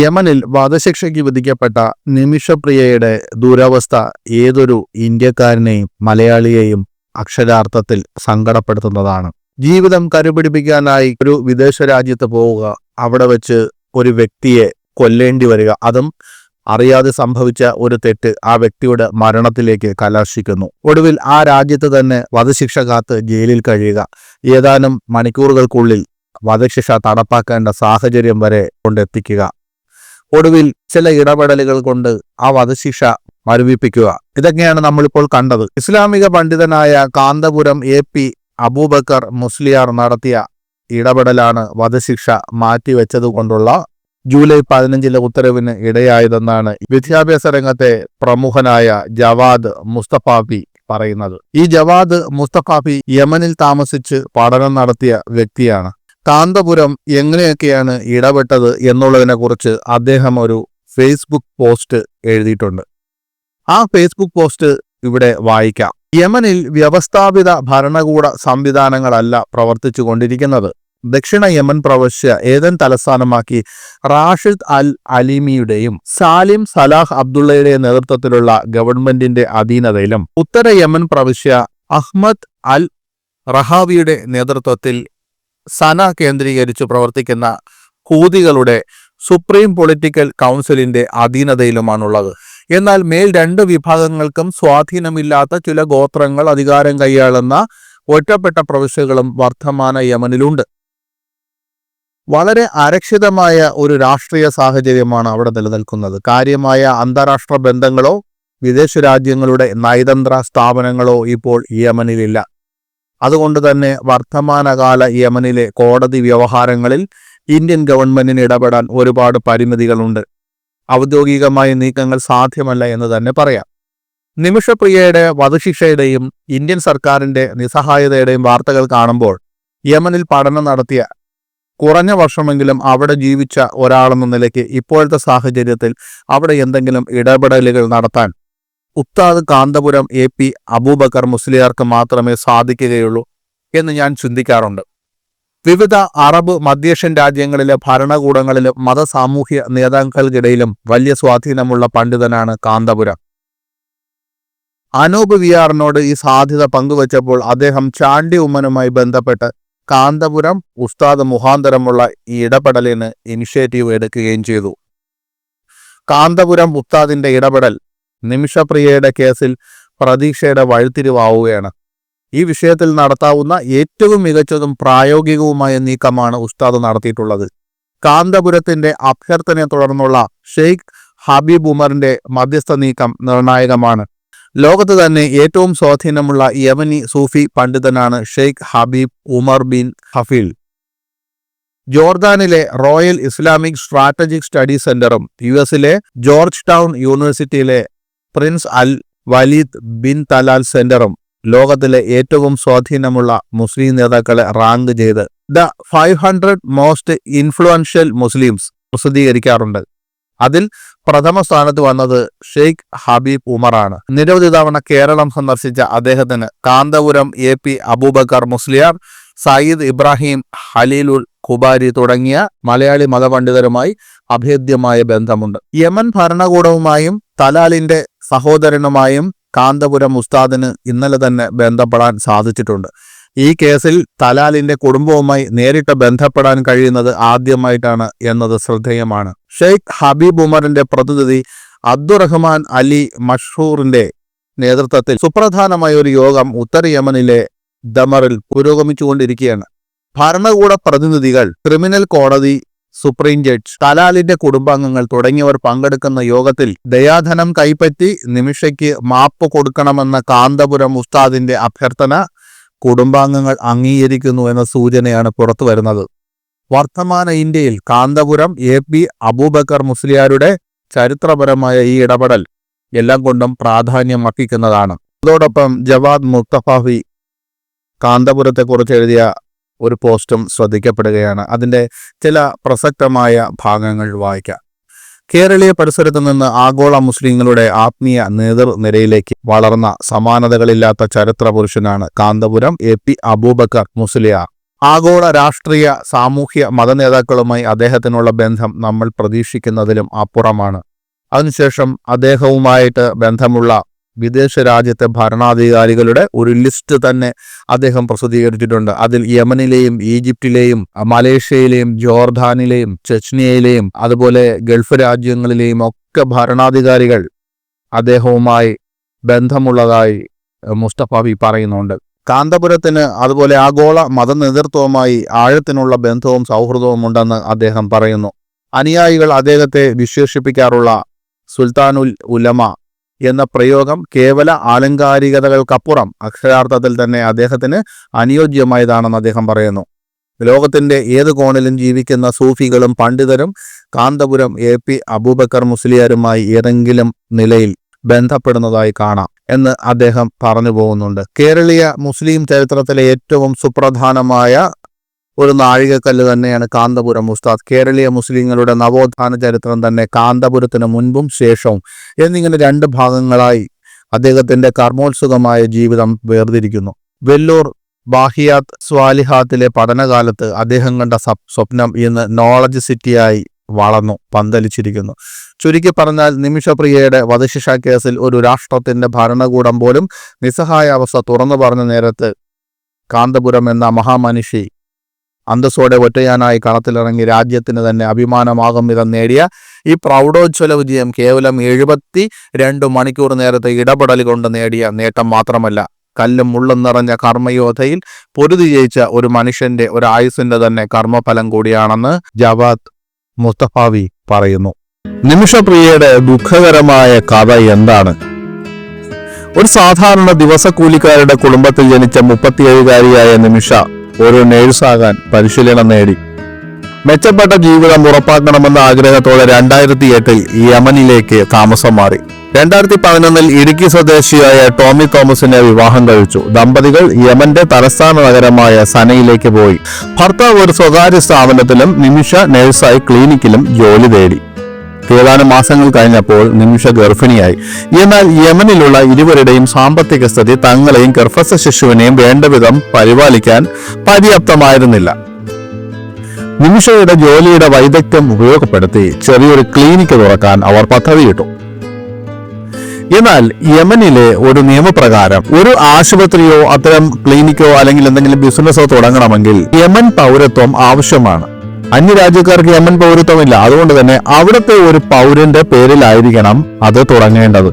യമനിൽ വധശിക്ഷയ്ക്ക് വിധിക്കപ്പെട്ട നിമിഷപ്രിയയുടെ ദുരവസ്ഥ ഏതൊരു ഇന്ത്യക്കാരനെയും മലയാളിയെയും അക്ഷരാർത്ഥത്തിൽ സങ്കടപ്പെടുത്തുന്നതാണ്. ജീവിതം കരുപിടിപ്പിക്കാനായി ഒരു വിദേശ രാജ്യത്ത് പോവുക അവിടെ വെച്ച് ഒരു വ്യക്തിയെ കൊല്ലേണ്ടി വരിക അതും അറിയാതെ സംഭവിച്ച ഒരു തെറ്റ് ആ വ്യക്തിയുടെ മരണത്തിലേക്ക് കലാശിക്കുന്നു. ഒടുവിൽ ആ രാജ്യത്ത് തന്നെ വധശിക്ഷ കാത്ത് ജയിലിൽ കഴിയുക. ഏതാനും മണിക്കൂറുകൾക്കുള്ളിൽ വധശിക്ഷ തടപ്പാക്കേണ്ട സാഹചര്യം വരെ കൊണ്ടെത്തിക്കുക. ഒടുവിൽ ചില ഇടപെടലുകൾ കൊണ്ട് ആ വധശിക്ഷ മരവിപ്പിക്കുക. ഇതൊക്കെയാണ് നമ്മളിപ്പോൾ കണ്ടത്. ഇസ്ലാമിക പണ്ഡിതനായ കാന്തപുരം എ പി അബൂബക്കർ മുസ്ലിയാർ നടത്തിയ ഇടപെടലാണ് വധശിക്ഷ മാറ്റിവെച്ചതുകൊണ്ടുള്ള ജൂലൈ പതിനഞ്ചിലെ ഉത്തരവിന് ഇടയായതെന്നാണ് വിദ്യാഭ്യാസ രംഗത്തെ പ്രമുഖനായ ജവാദ് മുസ്തഫാബി പറയുന്നത്. ഈ ജവാദ് മുസ്തഫാബി യമനിൽ താമസിച്ച് പഠനം നടത്തിയ വ്യക്തിയാണ്. കാന്തപുരം എങ്ങനെയൊക്കെയാണ് ഇടപെട്ടത് എന്നുള്ളതിനെക്കുറിച്ച് അദ്ദേഹം ഒരു ഫേസ്ബുക്ക് പോസ്റ്റ് എഴുതിയിട്ടുണ്ട്. ആ ഫേസ്ബുക്ക് പോസ്റ്റ് ഇവിടെ വായിക്കാം. യമനിൽ വ്യവസ്ഥാപിത ഭരണകൂട സംവിധാനങ്ങളല്ല പ്രവർത്തിച്ചു കൊണ്ടിരിക്കുന്നത്. ദക്ഷിണ യമൻ പ്രവശ്യ ഏതൻ തലസ്ഥാനമാക്കി റാഷിദ് അൽ അലിമിയുടെയും സാലിം സലാഹ് അബ്ദുള്ളയുടെയും നേതൃത്വത്തിലുള്ള ഗവൺമെന്റിന്റെ അധീനതയിലും ഉത്തര യമൻ പ്രവശ്യ അഹ്മദ് അൽ റഹാവിയുടെ നേതൃത്വത്തിൽ സന കേന്ദ്രീകരിച്ചു പ്രവർത്തിക്കുന്ന ഹൂതികളുടെ സുപ്രീം പൊളിറ്റിക്കൽ കൗൺസിലിന്റെ അധീനതയിലുമാണുള്ളത്. എന്നാൽ മേൽ രണ്ട് വിഭാഗങ്ങൾക്കും സ്വാധീനമില്ലാത്ത ചില ഗോത്രങ്ങൾ അധികാരം കൈയാളുന്ന ഒറ്റപ്പെട്ട പ്രവിശ്യകളും വർദ്ധമാന യമനിലുണ്ട്. വളരെ അരക്ഷിതമായ ഒരു രാഷ്ട്രീയ സാഹചര്യമാണ് അവിടെ നിലനിൽക്കുന്നത്. കാര്യമായ അന്താരാഷ്ട്ര ബന്ധങ്ങളോ വിദേശ രാജ്യങ്ങളുടെ നയതന്ത്ര സ്ഥാപനങ്ങളോ ഇപ്പോൾ യമനിലില്ല. അതുകൊണ്ട് തന്നെ വർത്തമാനകാല യമനിലെ കോടതി വ്യവഹാരങ്ങളിൽ ഇന്ത്യൻ ഗവൺമെന്റിന് ഇടപെടാൻ ഒരുപാട് പരിമിതികളുണ്ട്. ഔദ്യോഗികമായ നീക്കങ്ങൾ സാധ്യമല്ല എന്ന് തന്നെ പറയാം. നിമിഷപ്രിയയുടെ വധശിക്ഷയുടെയും ഇന്ത്യൻ സർക്കാരിന്റെ നിസ്സഹായതയുടെയും വാർത്തകൾ കാണുമ്പോൾ യമനിൽ പഠനം നടത്തിയ കുറഞ്ഞ വർഷമെങ്കിലും അവിടെ ജീവിച്ച ഒരാളെന്ന നിലയ്ക്ക് ഇപ്പോഴത്തെ സാഹചര്യത്തിൽ അവിടെ എന്തെങ്കിലും ഇടപെടലുകൾ നടത്താൻ ഉസ്താദ് കാന്തപുരം എ പി അബൂബക്കർ മുസ്ലിയാർക്ക് മാത്രമേ സാധിക്കുകയുള്ളൂ എന്ന് ഞാൻ ചിന്തിക്കാറുണ്ട്. വിവിധ അറബ് മധ്യേഷ്യൻ രാജ്യങ്ങളിലെ ഭരണകൂടങ്ങളിലും മതസാമൂഹ്യ നേതാക്കൾക്കിടയിലും വലിയ സ്വാധീനമുള്ള പണ്ഡിതനാണ് കാന്തപുരം. അനൂപ് വിയാറിനോട് ഈ സാധ്യത പങ്കുവച്ചപ്പോൾ അദ്ദേഹം ചാണ്ടി ഉമ്മനുമായി ബന്ധപ്പെട്ട് കാന്തപുരം ഉസ്താദ് മുഖാന്തരമുള്ള ഈ ഇടപെടലിന് ഇനിഷ്യേറ്റീവ് എടുക്കുകയും ചെയ്തു. കാന്തപുരം ഉസ്താദിന്റെ ഇടപെടൽ നിമിഷപ്രിയയുടെ കേസിൽ പ്രതീക്ഷയുടെ വഴിത്തിരിവാവുകയാണ്. ഈ വിഷയത്തിൽ നടത്താവുന്ന ഏറ്റവും മികച്ചതും പ്രായോഗികവുമായ നീക്കമാണ് ഉസ്താദ് നടത്തിയിട്ടുള്ളത്. കാന്തപുരത്തിന്റെ അഭ്യർത്ഥനയെ തുടർന്നുള്ള ഷെയ്ഖ് ഹബീബ് ഉമറിന്റെ മധ്യസ്ഥ നീക്കം നിർണായകമാണ്. ലോകത്ത് തന്നെ ഏറ്റവും സ്വാധീനമുള്ള യവനി സൂഫി പണ്ഡിതനാണ് Sheikh Habib Umar bin Hafiz ജോർദാനിലെ royal Islamic strategic study സെന്ററും യു എസിലെ ജോർജ് ടൗൺ യൂണിവേഴ്സിറ്റിയിലെ prince al Waleed bin Talal സെന്ററും ലോകത്തിലെ ഏറ്റവും സ്വാധീനമുള്ള മുസ്ലിം നേതാക്കളെ റാങ്ക് ചെയ്ത് the five hundred most influential Muslims പ്രസിദ്ധീകരിക്കാറുണ്ട്. അതിൽ പ്രഥമ സ്ഥാനത്ത് വന്നത് ഷെയ്ഖ് ഹബീബ് ഉമറാണ്. നിരവധി തവണ കേരളം സന്ദർശിച്ച അദ്ദേഹത്തിന് കാന്തപുരം എ പി അബൂബക്കർ മുസ്ലിയാർ സയ്യിദ് ഇബ്രാഹിം ഹലീലുൽ കുബാരി തുടങ്ങിയ മലയാളി മതപണ്ഡിതരുമായി അഭേദ്യമായ ബന്ധമുണ്ട്. യമൻ ഭരണകൂടവുമായും തലാലിന്റെ സഹോദരനുമായും കാന്തപുരം ഉസ്താദിന് ഇന്നലെ തന്നെ ബന്ധപ്പെടാൻ സാധിച്ചിട്ടുണ്ട്. ഈ കേസിൽ തലാലിന്റെ കുടുംബവുമായി നേരിട്ട് ബന്ധപ്പെടാൻ കഴിയുന്നത് ആദ്യമായിട്ടാണ് എന്നത് ശ്രദ്ധേയമാണ്. ഷെയ്ഖ് ഹബീബ് ഉമറിന്റെ പ്രതിനിധി അബ്ദുറഹ്മാൻ അലി മഷൂറിന്റെ നേതൃത്വത്തിൽ സുപ്രധാനമായ ഒരു യോഗം ഉത്തര യമനിലെ ദമറിൽ പുരോഗമിച്ചുകൊണ്ടിരിക്കുകയാണ്. ഭരണകൂട പ്രതിനിധികൾ ക്രിമിനൽ കോടതി സുപ്രീം ജഡ്ജ് തലാലിന്റെ കുടുംബാംഗങ്ങൾ തുടങ്ങിയവർ പങ്കെടുക്കുന്ന യോഗത്തിൽ ദയാധനം കൈപ്പറ്റി നിമിഷയ്ക്ക് മാപ്പ് കൊടുക്കണമെന്ന കാന്തപുരം ഉസ്താദിന്റെ അഭ്യർത്ഥന കുടുംബാംഗങ്ങൾ അംഗീകരിക്കുന്നു എന്ന സൂചനയാണ് പുറത്തു വരുന്നത്. വർത്തമാന ഇന്ത്യയിൽ കാന്തപുരം എ പി അബൂബക്കർ മുസ്ലിയാരുടെ ചരിത്രപരമായ ഈ ഇടപെടൽ എല്ലാം കൊണ്ടും പ്രാധാന്യം അർഹിക്കുന്നതാണ് അതോടൊപ്പം ജവാദ് മുസ്തഫാഫി കാന്തപുരത്തെക്കുറിച്ച് എഴുതിയ ഒരു പോസ്റ്റും ശ്രദ്ധിക്കപ്പെടുകയാണ്. അതിന്റെ ചില പ്രസക്തമായ ഭാഗങ്ങൾ വായിക്കാം. കേരളീയ പരിസരത്ത് നിന്ന് ആഗോള മുസ്ലിങ്ങളുടെ ആത്മീയ നേതൃനിരയിലേക്ക് വളർന്ന സമാനതകളില്ലാത്ത ചരിത്ര പുരുഷനാണ് കാന്തപുരം എ പി അബൂബക്കർ മുസ്ലിയാർ ആഗോള രാഷ്ട്രീയ സാമൂഹ്യ മതനേതാക്കളുമായി അദ്ദേഹത്തിനുള്ള ബന്ധം നമ്മൾ പ്രതീക്ഷിക്കുന്നതിലും അപ്പുറമാണ്. അതിനുശേഷം അദ്ദേഹവുമായിട്ട് ബന്ധമുള്ള വിദേശ രാജ്യത്തെ ഭരണാധികാരികളുടെ ഒരു ലിസ്റ്റ് തന്നെ അദ്ദേഹം പ്രസിദ്ധീകരിച്ചിട്ടുണ്ട്. അതിൽ യമനിലെയും ഈജിപ്തിലെയും മലേഷ്യയിലെയും ജോർദാനിലെയും ചെച്നിയയിലെയും അതുപോലെ ഗൾഫ് രാജ്യങ്ങളിലെയും ഒക്കെ ഭരണാധികാരികൾ അദ്ദേഹവുമായി ബന്ധമുള്ളതായി മുസ്തഫാബി പറയുന്നുണ്ട്. കാന്തപുരത്തിന് അതുപോലെ ആഗോള മത നേതൃത്വവുമായി ആഴത്തിനുള്ള ബന്ധവും സൗഹൃദവും ഉണ്ടെന്ന് അദ്ദേഹം പറയുന്നു. അനുയായികൾ അദ്ദേഹത്തെ വിശേഷിപ്പിക്കാറുള്ള സുൽത്താനുൽ ഉലമ എന്ന പ്രയോഗം കേവല ആലങ്കാരികതകൾക്കപ്പുറം അക്ഷരാർത്ഥത്തിൽ തന്നെ അദ്ദേഹത്തിന് അനുയോജ്യമായതാണെന്ന് അദ്ദേഹം പറയുന്നു. ലോകത്തിന്റെ ഏത് കോണിലും ജീവിക്കുന്ന സൂഫികളും പണ്ഡിതരും കാന്തപുരം എ പി അബൂബക്കർ മുസ്ലിയാരുമായി ഏതെങ്കിലും നിലയിൽ ബന്ധപ്പെടുന്നതായി കാണാം എന്ന് അദ്ദേഹം പറഞ്ഞു പോകുന്നുണ്ട്. കേരളീയ മുസ്ലിം ചരിത്രത്തിലെ ഏറ്റവും സുപ്രധാനമായ ഒരു നാഴികക്കല്ല് തന്നെയാണ് കാന്തപുരം ഉസ്താദ്. കേരളീയ മുസ്ലിങ്ങളുടെ നവോത്ഥാന ചരിത്രം തന്നെ കാന്തപുരത്തിന് മുൻപും ശേഷവും എന്നിങ്ങനെ രണ്ട് ഭാഗങ്ങളായി അദ്ദേഹത്തിന്റെ കർമ്മോത്സുകമായ ജീവിതം വേർതിരിക്കുന്നു. വെല്ലൂർ ബാഹിയാത്ത് സ്വാലിഹാത്തിലെ പഠനകാലത്ത് അദ്ദേഹം കണ്ട സ്വപ്നം ഇന്ന് നോളജ് സിറ്റിയായി വളർന്നു പന്തലിച്ചിരിക്കുന്നു. ചുരുക്കി പറഞ്ഞാൽ നിമിഷപ്രിയയുടെ വധശിക്ഷ കേസിൽ ഒരു രാഷ്ട്രത്തിന്റെ ഭരണകൂടം പോലും നിസ്സഹായ അവസ്ഥ തുറന്നു പറഞ്ഞ നേരത്ത് കാന്തപുരം എന്ന മഹാമനുഷി അന്തസ്സോടെ ഒറ്റയാനായി കളത്തിലിറങ്ങി രാജ്യത്തിന് തന്നെ അഭിമാനമാകും വിധം നേടിയ ഈ പ്രൗഢോജ്വല വിജയം കേവലം എഴുപത്തി രണ്ട് മണിക്കൂർ നേരത്തെ ഇടപെടൽ കൊണ്ട് നേടിയ നേട്ടം മാത്രമല്ല. കല്ലും മുള്ളും നിറഞ്ഞ കർമ്മയോധയിൽ പൊരുതി ജയിച്ച ഒരു മനുഷ്യന്റെ ഒരു ആയുസിന്റെ തന്നെ കർമ്മഫലം കൂടിയാണെന്ന് ജവാദ് മുസ്തഫാവി പറയുന്നു. നിമിഷപ്രിയയുടെ ദുഃഖകരമായ കഥ എന്താണ്? ഒരു സാധാരണ ദിവസക്കൂലിക്കാരുടെ കുടുംബത്തിൽ ജനിച്ച മുപ്പത്തിയേഴുകാരിയായ നിമിഷ ഒരു നേഴ്സാകാൻ പരിശീലനം നേടി. മെച്ചപ്പെട്ട ജീവിതം ഉറപ്പാക്കണമെന്ന ആഗ്രഹത്തോടെ രണ്ടായിരത്തി എട്ടിൽ യമനിലേക്ക് താമസം മാറി. രണ്ടായിരത്തി പതിനൊന്നിൽ ഇടുക്കി സ്വദേശിയായ ടോമി തോമസിനെ വിവാഹം കഴിച്ചു. ദമ്പതികൾ യമന്റെ തലസ്ഥാന നഗരമായ സനയിലേക്ക് പോയി. ഭർത്താവ് ഒരു സ്വകാര്യ സ്ഥാപനത്തിലും നിമിഷ നഴ്സായി ക്ലിനിക്കിലും ജോലി തേടി. ഏതാനും മാസങ്ങൾ കഴിഞ്ഞപ്പോൾ നിമിഷ ഗർഭിണിയായി. എന്നാൽ യമനിലുള്ള ഇരുവരുടെയും സാമ്പത്തിക സ്ഥിതി തങ്ങളെയും ഗർഭസ്ഥ ശിശുവിനെയും വേണ്ടവിധം പരിപാലിക്കാൻ പര്യാപ്തമായിരുന്നില്ല. നിമിഷയുടെ ജോലിയുടെ വൈദഗ്ധ്യം ഉപയോഗപ്പെടുത്തി ചെറിയൊരു ക്ലിനിക്ക് തുറക്കാൻ അവർ പദ്ധതിയിട്ടു. എന്നാൽ യമനിലെ ഒരു നിയമപ്രകാരം ഒരു ആശുപത്രിയോ അത്തരം ക്ലിനിക്കോ അല്ലെങ്കിൽ എന്തെങ്കിലും ബിസിനസ്സോ തുടങ്ങണമെങ്കിൽ യമൻ പൗരത്വം ആവശ്യമാണ്. അന്യരാജ്യക്കാർക്ക് യമൻ പൗരത്വമില്ല. അതുകൊണ്ട് തന്നെ അവിടുത്തെ ഒരു പൗരന്റെ പേരിലായിരിക്കണം അത് തുടങ്ങേണ്ടത്.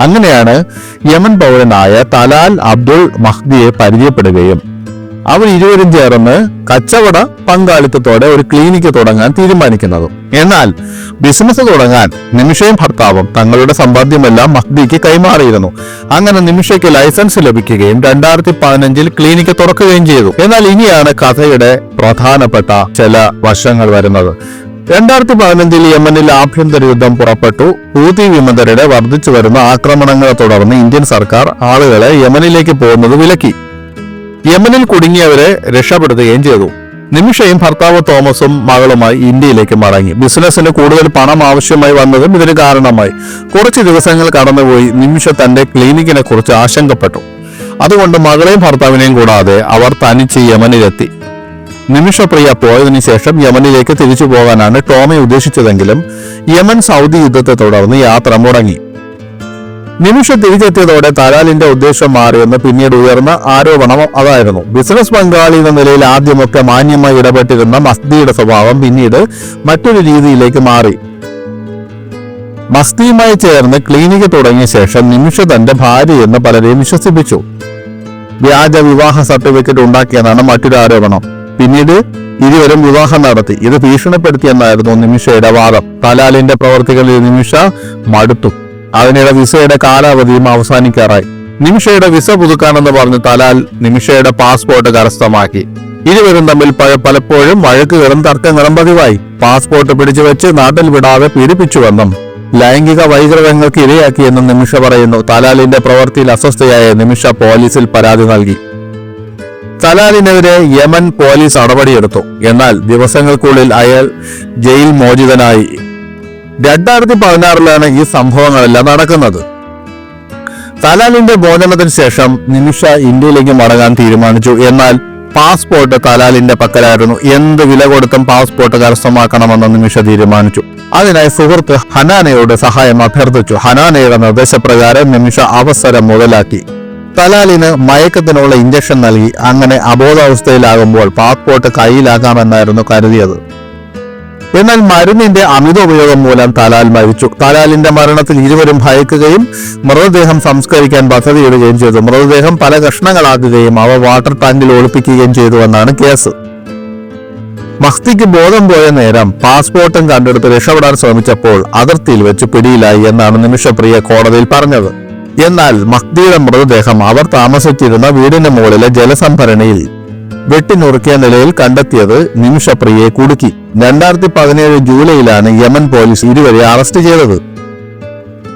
അങ്ങനെയാണ് യമൻ പൗരനായ തലാൽ അബ്ദുൾ മഹ്ദിയെ പരിചയപ്പെടുകയും അവർ ഇരുവരും ചേർന്ന് കച്ചവട പങ്കാളിത്തത്തോടെ ഒരു ക്ലിനിക്ക് തുടങ്ങാൻ തീരുമാനിക്കുന്നത്. എന്നാൽ ബിസിനസ് തുടങ്ങാൻ നിമിഷയും ഭർത്താവും തങ്ങളുടെ സമ്പാദ്യമെല്ലാം മഹ്ദിക്ക് കൈമാറിയിരുന്നു. അങ്ങനെ നിമിഷയ്ക്ക് ലൈസൻസ് ലഭിക്കുകയും രണ്ടായിരത്തി പതിനഞ്ചിൽ ക്ലിനിക്ക് തുറക്കുകയും ചെയ്തു. എന്നാൽ ഇനിയാണ് കഥയുടെ പ്രധാനപ്പെട്ട ചില വശങ്ങൾ വരുന്നത്. രണ്ടായിരത്തി പതിനഞ്ചിൽ യമനിൽ ആഭ്യന്തര യുദ്ധം പുറപ്പെട്ടു. ഹൂതി വിമതരുടെ വർദ്ധിച്ചു വരുന്ന ആക്രമണങ്ങളെ തുടർന്ന് ഇന്ത്യൻ സർക്കാർ ആളുകളെ യമനിലേക്ക് പോകുന്നത് വിലക്കി. യമനിൽ കുടുങ്ങിയവരെ രക്ഷപ്പെടുത്തുകയും ചെയ്തു. നിമിഷയും ഭർത്താവ് തോമസും മകളുമായി ഇന്ത്യയിലേക്ക് മടങ്ങി. ബിസിനസ്സിന് കൂടുതൽ പണം ആവശ്യമായി വന്നതും ഇതിന് കാരണമായി. കുറച്ച് ദിവസങ്ങൾ കടന്നുപോയി. നിമിഷ തന്റെ ക്ലിനിക്കിനെ കുറിച്ച് ആശങ്കപ്പെട്ടു. അതുകൊണ്ട് മകളെയും ഭർത്താവിനെയും കൂടാതെ അവർ തനിച്ച് യമനിലെത്തി. നിമിഷപ്രിയ പോയതിനു ശേഷം യമനിലേക്ക് തിരിച്ചു പോകാനാണ് ടോമി ഉദ്ദേശിച്ചതെങ്കിലും യമൻ സൗദി യുദ്ധത്തെ തുടർന്ന് യാത്ര മുടങ്ങി. നിമിഷ തിരിച്ചെത്തിയതോടെ തലാലിന്റെ ഉദ്ദേശം മാറിയെന്ന് പിന്നീട് ഉയർന്ന ആരോപണം അതായിരുന്നു. ബിസിനസ് പങ്കാളി എന്ന നിലയിൽ ആദ്യമൊക്കെ മാന്യമായി ഇടപെട്ടിരുന്ന മസ്തിയുടെ സ്വഭാവം പിന്നീട് മറ്റൊരു രീതിയിലേക്ക് മാറി. മസ്തിയുമായി ചേർന്ന് ക്ലിനിക്ക് തുടങ്ങിയ ശേഷം നിമിഷ തന്റെ ഭാര്യയെന്ന് പലരെയും വിശ്വസിപ്പിച്ചു. വ്യാജ വിവാഹ സർട്ടിഫിക്കറ്റ് ഉണ്ടാക്കിയെന്നാണ് മറ്റൊരു ആരോപണം. പിന്നീട് ഇരുവരും വിവാഹം നടത്തി. ഇത് ഭീഷണിപ്പെടുത്തിയെന്നായിരുന്നു നിമിഷയുടെ വാദം. തലാലിന്റെ പ്രവർത്തികളിൽ നിമിഷ മടുത്തു. അതിനിടെ വിസയുടെ കാലാവധിയും അവസാനിക്കാറായി. നിമിഷയുടെ വിസ പുതുക്കാനെന്ന് പറഞ്ഞ് തലാൽ നിമിഷയുടെ പാസ്പോർട്ട് കരസ്ഥമാക്കി. ഇരുവരും തമ്മിൽ പഴ- പലപ്പോഴും വഴക്കുകളും തർക്കങ്ങളും പതിവായി. പാസ്പോർട്ട് പിടിച്ചു വെച്ച് നാട്ടിൽ വിടാതെ പീഡിപ്പിച്ചുവെന്നും ലൈംഗിക വൈകൃതങ്ങൾക്ക് ഇരയാക്കിയെന്നും നിമിഷ പറയുന്നു. തലാലിന്റെ പ്രവൃത്തിയിൽ അസ്വസ്ഥയായ നിമിഷ പോലീസിൽ പരാതി നൽകി. തലാലിനെതിരെ യമൻ പോലീസ് നടപടിയെടുത്തു. എന്നാൽ ദിവസങ്ങൾക്കുള്ളിൽ അയാൾ ജയിൽ മോചിതനായി. രണ്ടായിരത്തി പതിനാറിലാണ് ഈ സംഭവങ്ങളെല്ലാം നടക്കുന്നത്. തലാലിന്റെ മോചനത്തിന് ശേഷം നിമിഷ ഇന്ത്യയിലേക്ക് മടങ്ങാൻ തീരുമാനിച്ചു. എന്നാൽ പാസ്പോർട്ട് തലാലിന്റെ പക്കലായിരുന്നു. എന്ത് വില കൊടുത്തും പാസ്പോർട്ട് കരസ്ഥമാക്കണമെന്ന് നിമിഷ തീരുമാനിച്ചു. അതിനായി സുഹൃത്ത് ഹനാനയോട് സഹായം അഭ്യർത്ഥിച്ചു. ഹനാനയുടെ നിർദ്ദേശപ്രകാരം നിമിഷ അവസരം മുതലാക്കി. തലാലിന് മയക്കത്തിനുള്ള ഇഞ്ചക്ഷൻ നൽകി. അങ്ങനെ അബോധാവസ്ഥയിലാകുമ്പോൾ പാസ്പോർട്ട് കയ്യിലാക്കാമെന്നായിരുന്നു കരുതിയത്. എന്നാൽ മരുന്നിന്റെ അമിത ഉപയോഗം മൂലം തലാൽ മരിച്ചു. തലാലിന്റെ മരണത്തിൽ ഇരുവരും ഭയക്കുകയും മൃതദേഹം സംസ്കരിക്കാൻ പദ്ധതിയിടുകയും ചെയ്തു. മൃതദേഹം പല കഷ്ണങ്ങളാക്കുകയും അവ വാട്ടർ ടാങ്കിൽ ഒളിപ്പിക്കുകയും ചെയ്തുവെന്നാണ് കേസ്. മഹ്തിക്ക് ബോധം പോയ നേരം പാസ്പോർട്ടും കണ്ടെടുത്ത് രക്ഷപ്പെടാൻ ശ്രമിച്ചപ്പോൾ അതിർത്തിയിൽ വെച്ച് പിടിയിലായി എന്നാണ് നിമിഷപ്രിയ കോടതിയിൽ പറഞ്ഞത്. എന്നാൽ മഹ്തിയുടെ മൃതദേഹം അവർ താമസിച്ചിരുന്ന വീടിന് മുകളിലെ ജലസംഭരണിയിൽ വെട്ടിനുറുക്കിയ നിലയിൽ കണ്ടെത്തിയത് നിമിഷപ്രിയയെ കുടുക്കി. രണ്ടായിരത്തി പതിനേഴ് ജൂലൈയിലാണ് യമൻ പോലീസ് ഇരുവരെ അറസ്റ്റ് ചെയ്തത്.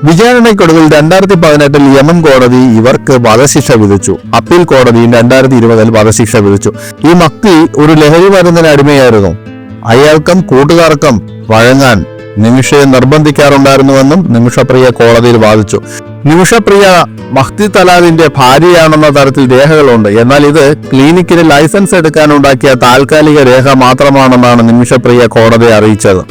വിചാരണയ്ക്കൊടുവിൽ രണ്ടായിരത്തി പതിനെട്ടിൽ യമൻ കോടതി ഇവർക്ക് വധശിക്ഷ വിധിച്ചു. അപ്പീൽ കോടതിയും രണ്ടായിരത്തി ഇരുപതിൽ വധശിക്ഷ വിധിച്ചു. ഈ മക്തി ഒരു ലഹരി മരുന്നിന് അടിമയായിരുന്നു. അയാൾക്കും കൂട്ടുകാർക്കും വഴങ്ങാൻ നിമിഷയെ നിർബന്ധിക്കാറുണ്ടായിരുന്നുവെന്നും നിമിഷപ്രിയ കോടതിയിൽ വാദിച്ചു. നിമിഷപ്രിയ മഹ്തി തലാലിന്റെ ഭാര്യയാണെന്ന തരത്തിൽ രേഖകളുണ്ട്. എന്നാൽ ഇത് ക്ലിനിക്കിന് ലൈസൻസ് എടുക്കാനുണ്ടാക്കിയ താൽക്കാലിക രേഖ മാത്രമാണെന്നാണ് നിമിഷപ്രിയ കോടതിയെ അറിയിച്ചത്.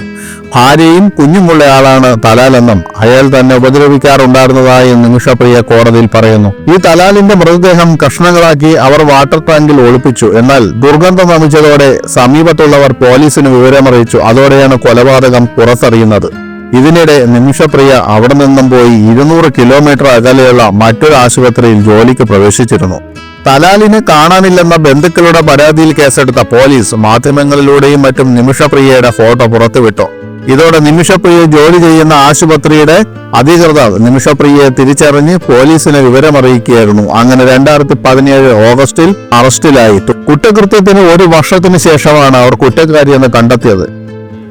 ഭാര്യയും കുഞ്ഞുമുള്ളയാളാണ് തലാലെന്നും അയാൾ തന്നെ ഉപദ്രവിക്കാറുണ്ടായിരുന്നതായി നിമിഷപ്രിയ കോടതിയിൽ പറയുന്നു. ഈ തലാലിന്റെ മൃതദേഹം കഷ്ണങ്ങളാക്കി അവർ വാട്ടർ ടാങ്കിൽ ഒളിപ്പിച്ചു. എന്നാൽ ദുർഗന്ധം നമിച്ചതോടെ സമീപത്തുള്ളവർ പോലീസിന് വിവരമറിയിച്ചു. അതോടെയാണ് കൊലപാതകം പുറത്തറിയുന്നത്. ഇതിനിടെ നിമിഷപ്രിയ അവിടെ നിന്നും പോയി ഇരുന്നൂറ് കിലോമീറ്റർ അകലെയുള്ള മറ്റൊരു ആശുപത്രിയിൽ ജോലിക്ക് പ്രവേശിച്ചിരുന്നു. തലാലിനെ കാണാനില്ലെന്ന ബന്ധുക്കളുടെ പരാതിയിൽ കേസെടുത്ത പോലീസ് മാധ്യമങ്ങളിലൂടെയും മറ്റും നിമിഷപ്രിയയുടെ ഫോട്ടോ പുറത്തുവിട്ടു. ഇതോടെ നിമിഷപ്രിയ ജോലി ചെയ്യുന്ന ആശുപത്രിയുടെ അധികൃതർ നിമിഷപ്രിയയെ തിരിച്ചറിഞ്ഞ് പോലീസിനെ വിവരമറിയിക്കുകയായിരുന്നു. അങ്ങനെ രണ്ടായിരത്തി പതിനേഴ് ഓഗസ്റ്റിൽ അറസ്റ്റിലായി. കുറ്റകൃത്യത്തിന് ഒരു വർഷത്തിന് ശേഷമാണ് അവർ കുറ്റക്കാരിയെന്ന് കണ്ടെത്തിയത്.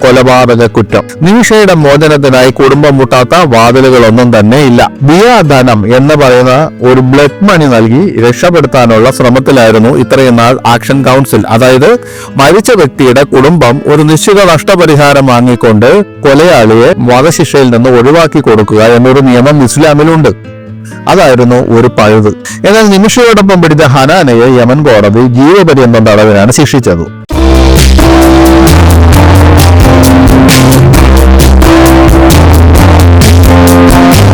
കൊലപാതക കുറ്റം. നിമിഷയുടെ മോചനത്തിനായി കുടുംബം മുട്ടാത്ത വാതിലുകളൊന്നും തന്നെ ഇല്ല. ബിയാദാനം എന്ന് പറയുന്ന ഒരു ബ്ലഡ് മണി നൽകി രക്ഷപ്പെടുത്താനുള്ള ശ്രമത്തിലായിരുന്നു ഇത്രയും നാൾ ആക്ഷൻ കൗൺസിൽ. അതായത് മരിച്ച വ്യക്തിയുടെ കുടുംബം ഒരു നിശ്ചിത നഷ്ടപരിഹാരം വാങ്ങിക്കൊണ്ട് കൊലയാളിയെ വധശിക്ഷയിൽ നിന്ന് ഒഴിവാക്കി കൊടുക്കുക എന്നൊരു നിയമം ഇസ്ലാമിലുണ്ട്. അതായിരുന്നു ഒരു പഴുത്. എന്നാൽ നിമിഷയോടൊപ്പം പിടിച്ച ഹനാനയെ യമൻ കോടതി ജീവപര്യന്തം തടവിനാണ് ശിക്ഷിച്ചത്. Thank